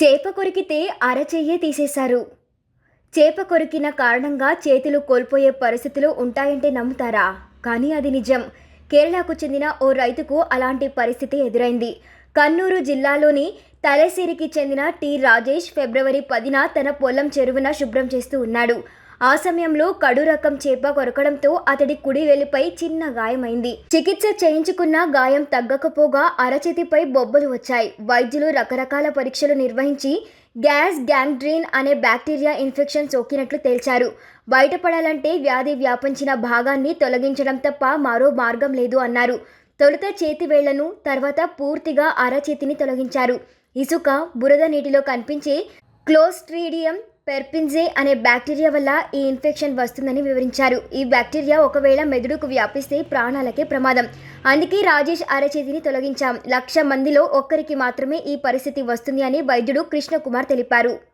చేప కొరికితే అరచెయ్యే తీసేశారు. చేప కొరికిన కారణంగా చేతులు కోల్పోయే పరిస్థితులు ఉంటాయంటే నమ్ముతారా? కానీ అది నిజం. కేరళకు చెందిన ఓ రైతుకు అలాంటి పరిస్థితి ఎదురైంది. కన్నూరు జిల్లాలోని తలసేరికి చెందిన టి రాజేష్ ఫిబ్రవరి పదిన తన పొలం చెరువున శుభ్రం చేస్తూ ఉన్నాడు. ఆ సమయంలో కడు రకం చేప కొరకడంతో అతడి కుడి వెలిపై చిన్న గాయమైంది. చికిత్స చేయించుకున్న గాయం తగ్గకపోగా అరచేతిపై బొబ్బలు వచ్చాయి. వైద్యులు రకరకాల పరీక్షలు నిర్వహించి గ్యాస్ గ్యాంగ్డ్రీన్ అనే బ్యాక్టీరియా ఇన్ఫెక్షన్ సోకినట్లు తేల్చారు. బయటపడాలంటే వ్యాధి వ్యాపించిన భాగాన్ని తొలగించడం తప్ప మరో మార్గం లేదు అన్నారు. తొలుత చేతి వేళ్ళను తర్వాత పూర్తిగా అరచేతిని తొలగించారు. ఇసుక బురద నీటిలో కనిపించే క్లోస్ట్రీడియం పెర్పిన్జే అనే బ్యాక్టీరియా వల్ల ఈ ఇన్ఫెక్షన్ వస్తుందని వివరించారు. ఈ బ్యాక్టీరియా ఒకవేళ మెదడుకు వ్యాపిస్తే ప్రాణాలకే ప్రమాదం. అందుకే రాజేష్ అరచేతిని తొలగించాం. లక్ష మందిలో ఒక్కరికి మాత్రమే ఈ పరిస్థితి వస్తుంది అని వైద్యుడు కృష్ణకుమార్ తెలిపారు.